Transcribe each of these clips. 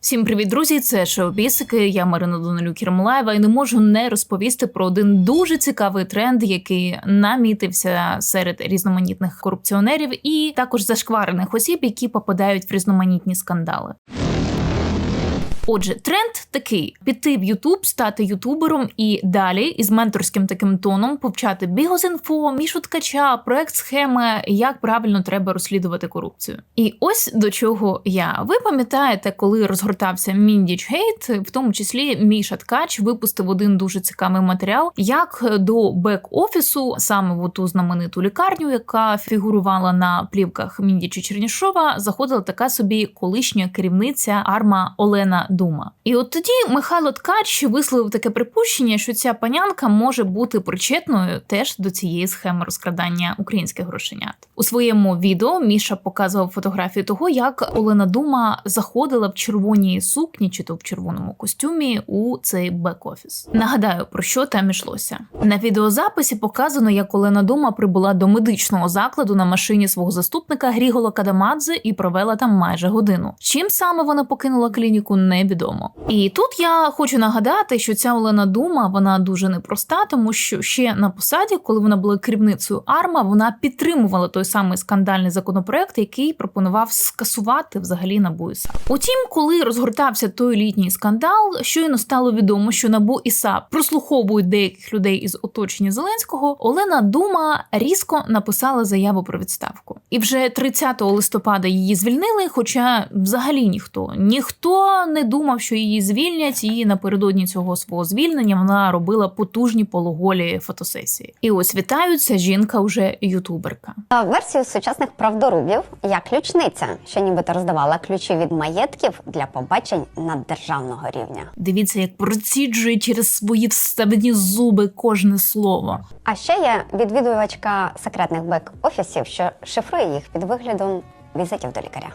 Всім привіт, друзі! Це шоу Бісики. Я Марина Донелюк Єрмолаєва і не можу не розповісти про один дуже цікавий тренд, який намітився серед різноманітних корупціонерів і також зашкварених осіб, які попадають в різноманітні скандали. Отже, тренд такий: піти в Ютуб, стати ютубером і далі із менторським таким тоном повчати Бігозінфо, Мішу Ткача, проект схеми, як правильно треба розслідувати корупцію. І ось до чого я. Ви пам'ятаєте, коли розгортався Міндіч Гейт, в тому числі Міша Ткач випустив один дуже цікавий матеріал, як до бек-офісу, саме в ту знамениту лікарню, яка фігурувала на плівках Міндіча Чернішова, заходила така собі колишня керівниця Арма Олена Дума. І от тоді Михайло Ткач висловив таке припущення, що ця панянка може бути причетною теж до цієї схеми розкрадання українських грошенят. У своєму відео Міша показував фотографію того, як Олена Дума заходила в червоній сукні чи то в червоному костюмі у цей бек-офіс. Нагадаю, про що там ішлося. На відеозаписі показано, як Олена Дума прибула до медичного закладу на машині свого заступника Грігола Кадамадзе і провела там майже годину. Чим саме вона покинула клініку, невідомо. І тут я хочу нагадати, що ця Олена Дума вона дуже непроста, тому що ще на посаді, коли вона була керівницею Арма, вона підтримувала той самий скандальний законопроект, який пропонував скасувати взагалі НАБУ і САП. Утім, коли розгортався той літній скандал, щойно стало відомо, що НАБУ і САП прослуховують деяких людей із оточення Зеленського. Олена Дума різко написала заяву про відставку, і вже 30 листопада її звільнили. Хоча взагалі ніхто ніхто не думав, що її звільнять, і напередодні цього свого звільнення вона робила потужні пологолі фотосесії. І ось вітаються жінка, вже ютуберка. Версію сучасних правдорубів як ключниця, що нібито роздавала ключі від маєтків для побачень наддержавного рівня. Дивіться, як проціджує через свої вставні зуби кожне слово. А ще є відвідувачка секретних бек-офісів, що шифрує їх під виглядом візитів до лікаря.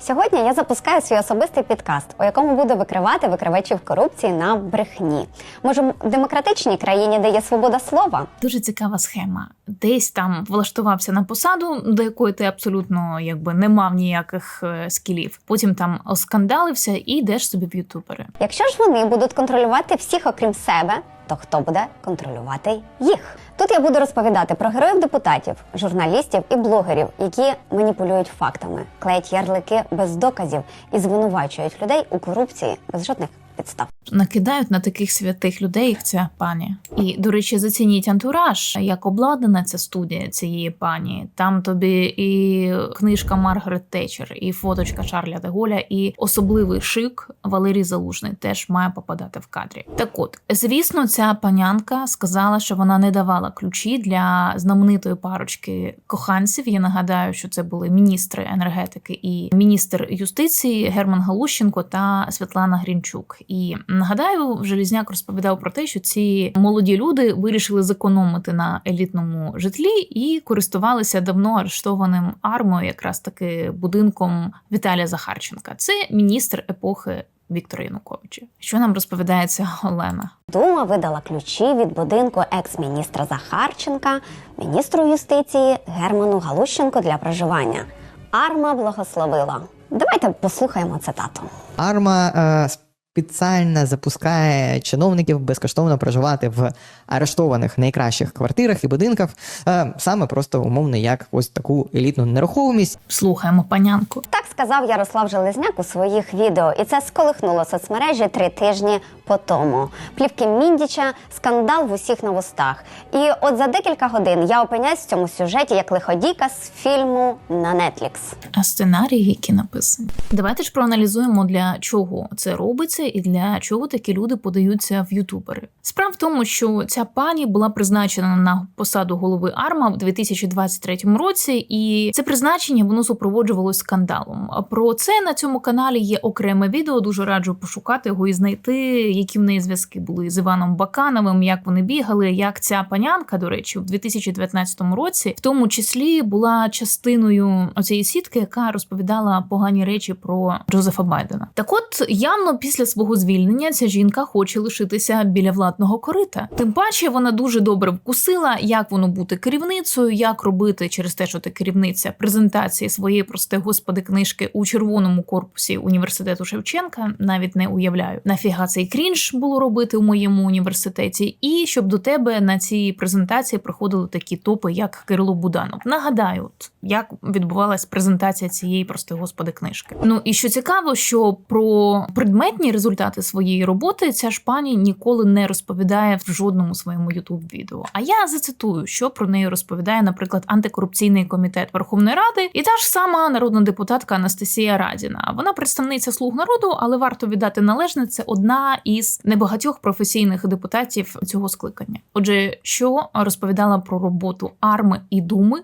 Сьогодні я запускаю свій особистий підкаст, у якому буду викривати викривачів корупції на брехні. Може, в демократичній країні, де є свобода слова, Дуже цікава схема. Десь там влаштувався на посаду, до якої ти абсолютно якби не мав ніяких е, скілів. Потім там оскандалився і йдеш собі в ютубери. Якщо ж вони будуть контролювати всіх окрім себе, то хто буде контролювати їх? Тут я буду розповідати про героїв депутатів, журналістів і блогерів, які маніпулюють фактами, клеять ярлики без доказів і звинувачують людей у корупції без жодних підстав. Накидають на таких святих людей, як ця пані. І, до речі, зацініть антураж, як обладнана ця студія цієї пані. Там тобі і книжка Маргарет Тетчер, і фоточка Шарля де Голля, і особливий шик Валерій Залужний теж має попадати в кадрі. Так от, звісно, ця панянка сказала, що вона не давала ключі для знаменитої парочки коханців. Я нагадаю, що це були міністри енергетики і міністр юстиції Герман Галущенко та Світлана Грінчук. І нагадаю, Желізняк розповідав про те, що ці молоді люди вирішили зекономити на елітному житлі і користувалися давно арештованим армою, якраз таки будинком Віталія Захарченка. Це міністр епохи Віктора Януковича. Що нам розповідає ця Олена? Дума видала ключі від будинку екс-міністра Захарченка, міністру юстиції Герману Галущенко для проживання. Арма благословила. Давайте послухаємо цитату. Арма е, спеціально запускає чиновників безкоштовно проживати в арештованих найкращих квартирах і будинках, е, саме просто умовно як ось таку елітну нерухомість. Слухаємо панянку. Так сказав Ярослав Железняк у своїх відео, і це сколихнуло соцмережі три тижні по тому. Плівки Міндіча, скандал в усіх на вустах. І от за декілька годин я опиняюсь в цьому сюжеті як лиходійка з фільму на Netflix. А сценарії, які написані. Давайте ж проаналізуємо, для чого це робиться і для чого такі люди подаються в ютубери. Справа в тому, що ця пані була призначена на посаду голови Арма в 2023 році, і це призначення воно супроводжувалось скандалом. Про це на цьому каналі є окреме відео. Дуже раджу пошукати його і знайти. які в неї зв'язки були з Іваном Бакановим, як вони бігали, як ця панянка, до речі, в 2019 році, в тому числі була частиною оцієї сітки, яка розповідала погані речі про Джозефа Байдена. Так, от явно після свого звільнення ця жінка хоче лишитися біля владного корита. Тим паче вона дуже добре вкусила, як воно бути керівницею, як робити через те, що ти керівниця презентації своєї прости господи книжки у червоному корпусі університету Шевченка. Навіть не уявляю. Нафіга цей крінж було робити у моєму університеті, і щоб до тебе на цій презентації приходили такі топи, як Кирило Буданов. Нагадаю, як відбувалась презентація цієї прости господи книжки. Ну і що цікаво, що про предметні результати своєї роботи ця ж пані ніколи не розповідає в жодному своєму ютуб відео. А я зацитую, що про неї розповідає, наприклад, антикорупційний комітет Верховної Ради, і та ж сама народна депутатка Анастасія Радіна. Вона представниця слуг народу, але варто віддати належне. Це одна із небагатьох професійних депутатів цього скликання. Отже, що розповідала про роботу арми і думи.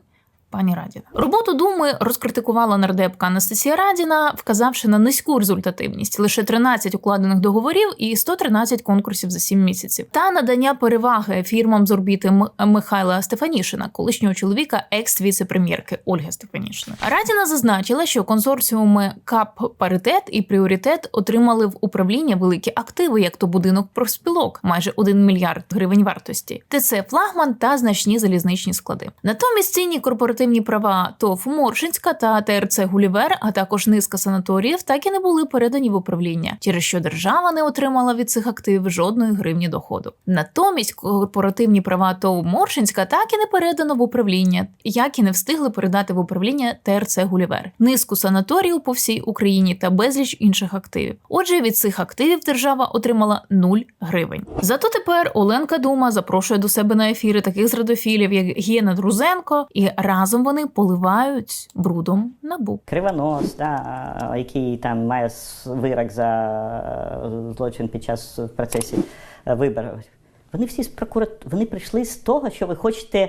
Пані Радіна роботу думи розкритикувала нардепка Анастасія Радіна, вказавши на низьку результативність лише 13 укладених договорів і 113 конкурсів за 7 місяців, та надання переваги фірмам з орбіти Михайла Стефанішина, колишнього чоловіка екс-віце-прем'єрки Ольги Стефанішини. Радіна зазначила, що консорціуми КАП Паритет і Пріоритет отримали в управління великі активи, як то будинок профспілок, майже 1 мільярд гривень вартості, ТЦ Флагман та значні залізничні склади. Натомість цінні корпоративні права ТОВ Моршинська та ТРЦ Гулівер, а також низка санаторіїв, так і не були передані в управління, через що держава не отримала від цих активів жодної гривні доходу. Натомість корпоративні права ТОВ Моршинська так і не передано в управління, як і не встигли передати в управління ТРЦ Гулівер, низку санаторіїв по всій Україні та безліч інших активів. Отже, від цих активів держава отримала 0 гривень. Зато тепер Оленка Дума запрошує до себе на ефіри таких зрадофілів, як Гєна Друзенко, і разом вони поливають брудом набу. Кривонос, да, який там має вирок за е, злочин під час процесі е, виборів. Вони всі з прокуратури вони прийшли з того, що ви хочете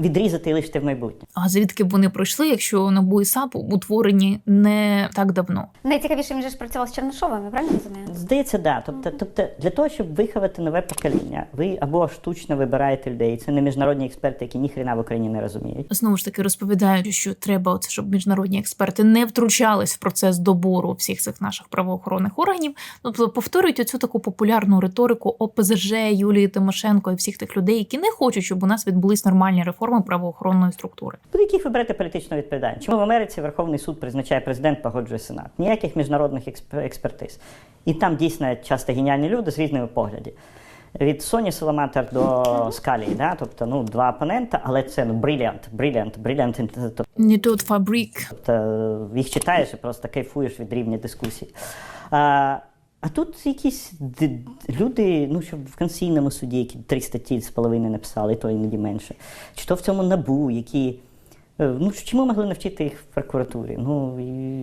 відрізати і лишити в майбутнє. А звідки б вони пройшли, якщо НАБУ і САП утворені не так давно? Найцікавіше він же ж працював з Чернишовим, я правильно розумію? Здається, да. Тобто, тобто, для того, щоб виховати нове покоління, ви або штучно вибираєте людей. Це не міжнародні експерти, які ніхрена в Україні не розуміють. Знову ж таки розповідають, що треба, оце, щоб міжнародні експерти не втручались в процес добору всіх цих наших правоохоронних органів. Тобто повторюють оцю таку популярну риторику ОПЗЖ, Юлії Тимошенко і всіх тих людей, які не хочуть, щоб у нас відбулись нормальні реформи правоохоронної структури. До яких ви берете політичну відповідальність? Чому в Америці Верховний суд призначає президент, погоджує Сенат? Ніяких міжнародних експертиз. І там дійсно часто геніальні люди з різними поглядів. Від Соні Соломатер до Скалії, да? тобто ну, два опонента, але це ну, брилянт, брилянт, брилянт. Тобто Не тот фабрик. Тобто їх читаєш і просто кайфуєш від рівня дискусії. А, а тут якісь люди, ну щоб в Конституційному суді, які три статті з половини написали, то іноді менше. Чи то в цьому набу, які. Е, Ну, чому могли навчити їх в прокуратурі? Ну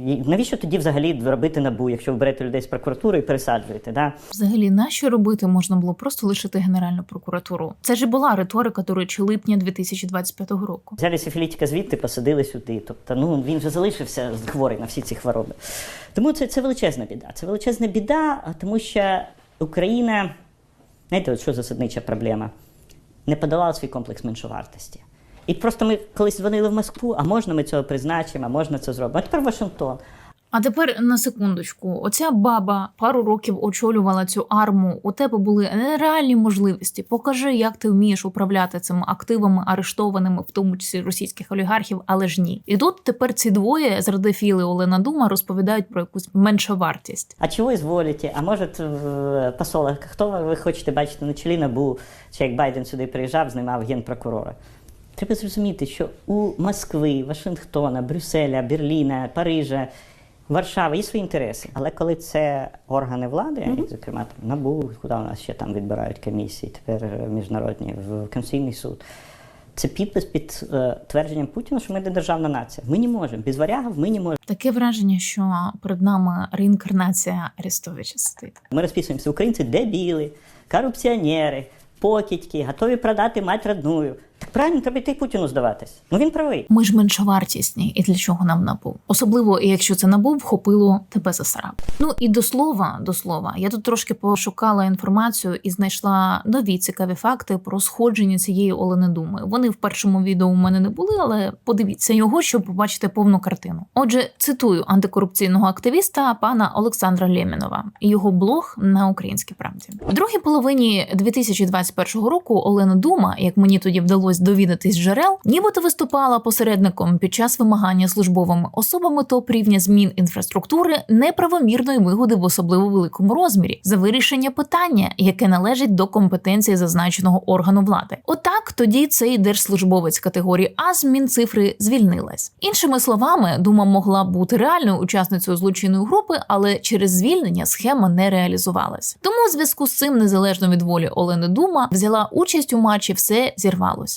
і- навіщо тоді взагалі робити набу, якщо ви берете людей з прокуратури і пересаджуєте? Да? Взагалі, на що робити можна було просто лишити Генеральну прокуратуру? Це ж і була риторика, до речі, липня 2025 року. Взяли Сифілітіка звідти, посадили сюди. Тобто, ну він вже залишився хворий на всі ці хвороби. Тому це, це величезна біда. Це величезна біда, тому що Україна, знаєте, от що засаднича проблема? Не подолала свій комплекс меншовартості. І просто ми колись дзвонили в Москву, а можна ми цього призначимо, а можна це зробимо. А тепер Вашингтон. А тепер на секундочку, оця баба пару років очолювала цю арму. У тебе були нереальні можливості. Покажи, як ти вмієш управляти цими активами, арештованими, в тому числі російських олігархів, але ж ні. І тут тепер ці двоє з Радефіли Олена Дума розповідають про якусь меншовартість. А чого изволите? А може, в посолах, хто ви хочете бачити на чолі НАБУ, чи як Байден сюди приїжджав, знімав генпрокурора? Треба зрозуміти, що у Москви, Вашингтона, Брюсселя, Берліна, Парижа, Варшави є свої інтереси. Але коли це органи влади, як, зокрема там, НАБУ, куди у нас ще там відбирають комісії, тепер е, міжнародні, в Конституційний суд. Це підпис під е, твердженням Путіна, що ми не державна нація. Ми не можемо. Без варягів ми не можемо. Таке враження, що перед нами реінкарнація Арестовича стоїть. Ми розписуємося, українці дебіли, корупціонери, покидьки, готові продати мать родную. Так правильно, треба йти Путіну здаватись. Ну він правий. Ми ж меншовартісні, і для чого нам набув? Особливо, якщо це набув, вхопило тебе за срак. Ну і до слова, до слова, я тут трошки пошукала інформацію і знайшла нові цікаві факти про сходження цієї Олени Думи. Вони в першому відео у мене не були, але подивіться його, щоб побачити повну картину. Отже, цитую антикорупційного активіста пана Олександра Лємінова і його блог на українській правді. В другій половині 2021 року Олена Дума, як мені тоді вдалося довідатись з джерел, нібито виступала посередником під час вимагання службовими особами топ рівня змін інфраструктури неправомірної вигоди в особливо великому розмірі за вирішення питання, яке належить до компетенції зазначеного органу влади. Отак тоді цей держслужбовець категорії А з Мінцифри звільнилась. Іншими словами, дума могла бути реальною учасницею злочинної групи, але через звільнення схема не реалізувалась. Тому у зв'язку з цим, незалежно від волі Олени Дума, взяла участь у матчі, все зірвалось.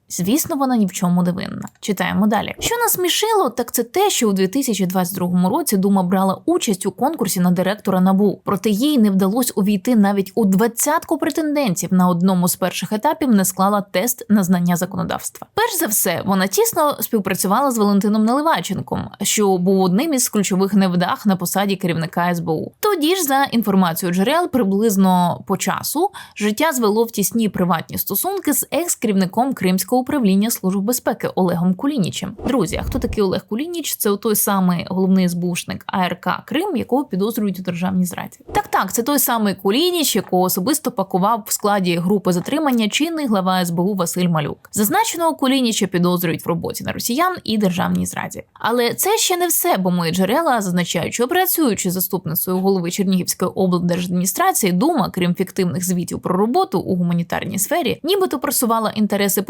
Звісно, вона ні в чому не винна. Читаємо далі. Що насмішило, так це те, що у 2022 році Дума брала участь у конкурсі на директора НАБУ. Проте їй не вдалося увійти навіть у двадцятку претендентів на одному з перших етапів не склала тест на знання законодавства. Перш за все, вона тісно співпрацювала з Валентином Наливайченком, що був одним із ключових невдах на посаді керівника СБУ. Тоді ж, за інформацією джерел, приблизно по часу життя звело в тісні приватні стосунки з екс-керівником Кримського управління Служби безпеки Олегом Кулінічем. Друзі, а хто такий Олег Кулініч? Це той самий головний СБУшник АРК Крим, якого підозрюють у державній зраді. Так, так, це той самий Кулініч, якого особисто пакував в складі групи затримання чинний глава СБУ Василь Малюк. Зазначеного Кулініча підозрюють в роботі на росіян і державній зраді. Але це ще не все, бо мої джерела зазначають, що працюючи заступницею голови Чернігівської облдержадміністрації, дума, крім фіктивних звітів про роботу у гуманітарній сфері, нібито просувала інтереси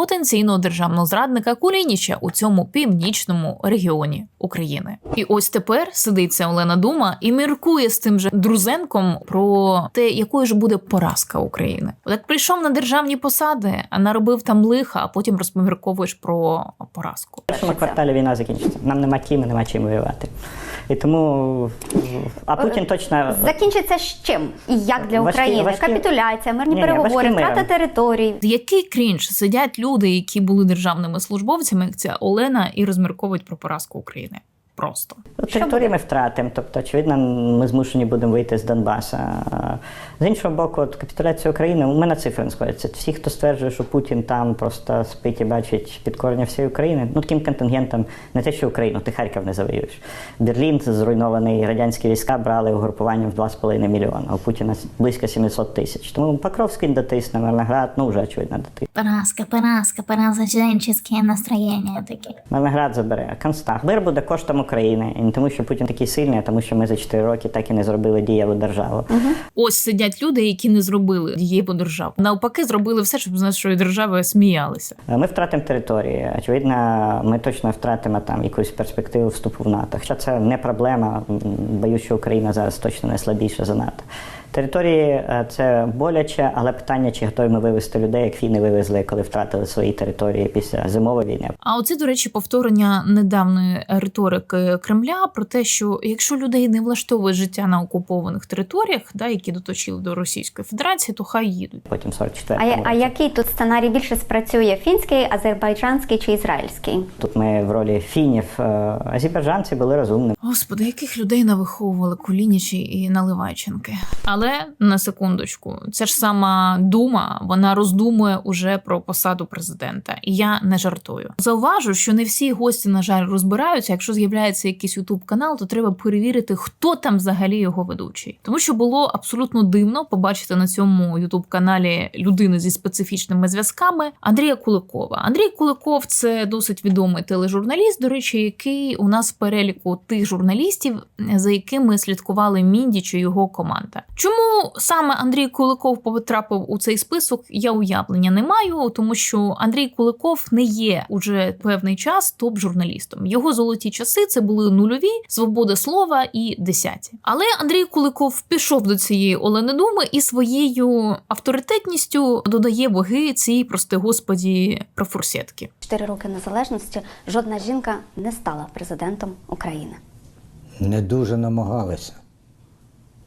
потенційного державного зрадника Кулініча у цьому північному регіоні України. І ось тепер сидиться Олена Дума і міркує з тим же Друзенком про те, якою ж буде поразка України. От прийшов на державні посади, а наробив там лиха, а потім розпомірковуєш про поразку. В першому кварталі війна закінчиться. Нам нема і нема чим воювати. І тому. А Путін точно. Закінчиться з чим і як для Важкі- України? важкі- Капітуляція, мирні Ні-ні, переговори, ні, втрата територій. Який крінж сидять люди, які були державними службовцями, як ця Олена, і розмірковують про поразку України. Просто Території ми втратимо, тобто, очевидно, ми змушені будемо вийти з Донбаса. З іншого боку, от капітуляція України, у мене цифри не сходяться. Всі, хто стверджує, що Путін там просто спить і бачить підкорення всієї України, ну таким контингентом не те, що Україну, ти Харків не завоюєш. Берлін зруйнований, радянські війська брали угрупуванням в 2,5 мільйона, а у Путіна близько 700 тисяч. Тому Покровський дотисне, Мирноград, ну вже очевидно дотисне. Поразка, поразка, поразочнические настроения такие. Мирноград забере. Констах. Мир буде коштом України. І не тому, що Путін такий сильний, а тому, що ми за 4 роки так і не зробили дієву державу. ось сидять люди, які не зробили дієву державу. Навпаки, зробили все, щоб з нашої держави сміялися. Е, Ми втратимо території. Очевидно, ми точно втратимо там якусь перспективу вступу в НАТО. Хоча це не проблема. Боюсь, що Україна зараз точно не слабіша за НАТО. Території е, це боляче, але питання, чи готові ми вивезти людей, як фіни вивезли, коли втратили свої території після зимової війни. А оце, до речі, повторення недавньої риторики Кремля про те, що якщо людей не влаштовує життя на окупованих територіях, да, які доточили до Російської Федерації, то хай їдуть. Потім 44 А, а який тут сценарій більше спрацює? Фінський, азербайджанський чи ізраїльський? Тут ми в ролі фінів. Е, Азербайджанці були розумними. Господи, яких людей навиховували Кулінічі і Наливайченки. Але на секундочку, ця ж сама дума вона роздумує уже про посаду президента, і я не жартую. Зауважу, що не всі гості, на жаль, розбираються. Якщо з'являється якийсь ютуб канал, то треба перевірити, хто там взагалі його ведучий, тому що було абсолютно дивно побачити на цьому ютуб каналі людини зі специфічними зв'язками Андрія Куликова. Андрій Куликов це досить відомий тележурналіст, до речі, який у нас в переліку тих журналістів, за якими слідкували Міндіч і його команда. Чому саме Андрій Куликов потрапив у цей список? Я уявлення не маю, тому що Андрій Куликов не є уже певний час топ-журналістом. Його золоті часи це були нульові, свобода слова і десяті. Але Андрій Куликов пішов до цієї Олени Думи і своєю авторитетністю додає ваги цій, прости господі, профурсетки. Чотири роки незалежності жодна жінка не стала президентом України. Не дуже намагалися.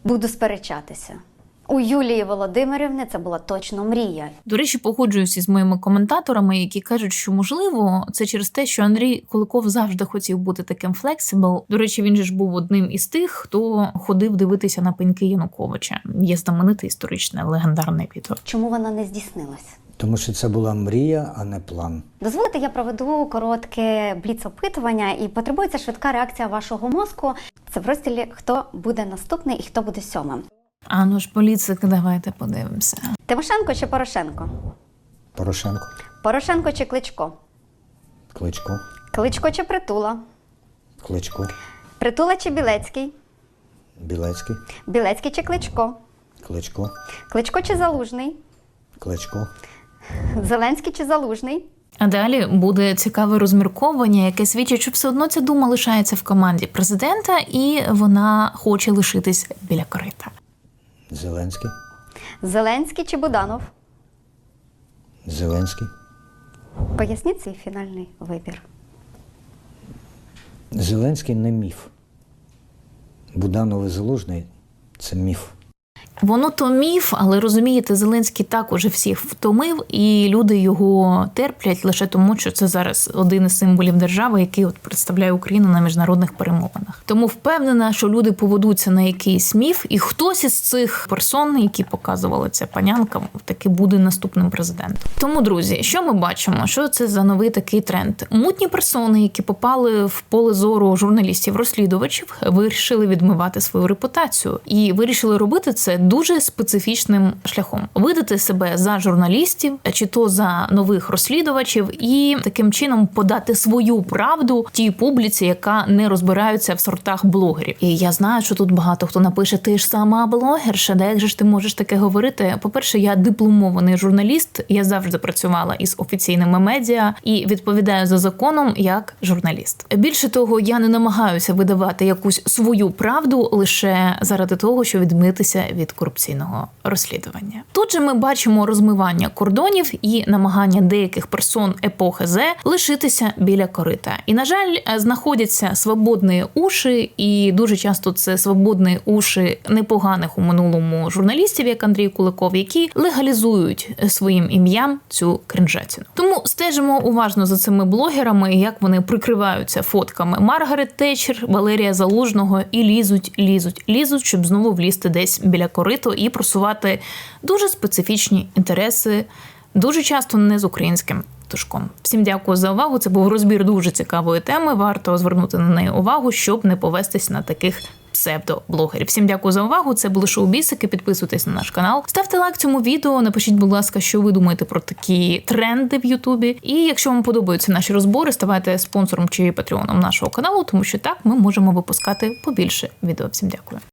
Буду сперечатися. У Юлії Володимирівни це була точно мрія. До речі, погоджуюся з моїми коментаторами, які кажуть, що можливо це через те, що Андрій Куликов завжди хотів бути таким флексибл. До речі, він же ж був одним із тих, хто ходив дивитися на пеньки Януковича. Є знаменитий історичне легендарне відео. Чому вона не здійснилась? Тому що це була мрія, а не план. Дозволите, я проведу коротке бліц-опитування і потребується швидка реакція вашого мозку. Це в розділі Хто буде наступний і хто буде сьомим. А ну ж, поліцик, давайте подивимося. Тимошенко чи Порошенко? Порошенко, Порошенко чи Кличко? Кличко, Кличко чи Притула? Кличко, Притула чи Білецький? Білецький, Білецький чи Кличко? Кличко, Кличко чи Залужний? Кличко, Зеленський чи Залужний? А далі буде цікаве розмірковання, яке свідчить, що все одно ця дума лишається в команді президента, і вона хоче лишитись біля корита. Зеленський, Зеленський чи Буданов? Зеленський, Поясніть свій фінальний вибір. Зеленський не міф. Буданов і Залужний це міф. Воно то міф, але розумієте, Зеленський також всіх втомив, і люди його терплять лише тому, що це зараз один із символів держави, який от представляє Україну на міжнародних перемовинах. Тому впевнена, що люди поведуться на якийсь міф, і хтось із цих персон, які показувала ця панянка, таки буде наступним президентом. Тому, друзі, що ми бачимо? Що це за новий такий тренд? Мутні персони, які попали в поле зору журналістів-розслідувачів, вирішили відмивати свою репутацію і вирішили робити це дуже специфічним шляхом: видати себе за журналістів, чи то за нових розслідувачів, і таким чином подати свою правду тій публіці, яка не розбирається в сортах блогерів. І я знаю, що тут багато хто напише: ти ж сама блогерша, де як же ж ти можеш таке говорити? По-перше, я дипломований журналіст. Я завжди працювала із офіційними медіа і відповідаю за законом як журналіст. Більше того, я не намагаюся видавати якусь свою правду лише заради того, щоб відмитися від корупційного розслідування. Тут же ми бачимо розмивання кордонів і намагання деяких персон епохи З лишитися біля корита. І на жаль, знаходяться свободні уші, і дуже часто це свободні уші непоганих у минулому журналістів, як Андрій Куликов, які легалізують своїм ім'ям цю кринжатіну. Тому стежимо уважно за цими блогерами, як вони прикриваються фотками Маргарет Тетчер, Валерія Залужного і лізуть, лізуть, лізуть, щоб знову влізти десь біля кориту і просувати дуже специфічні інтереси, дуже часто не з українським. Тушком. Всім дякую за увагу. Це був розбір дуже цікавої теми. Варто звернути на неї увагу, щоб не повестись на таких псевдоблогерів. Всім дякую за увагу. Це були шоу бісики. Підписуйтесь на наш канал. Ставте лайк цьому відео. Напишіть, будь ласка, що ви думаєте про такі тренди в Ютубі. І якщо вам подобаються наші розбори, ставайте спонсором чи патреоном нашого каналу, тому що так ми можемо випускати побільше відео. Всім дякую.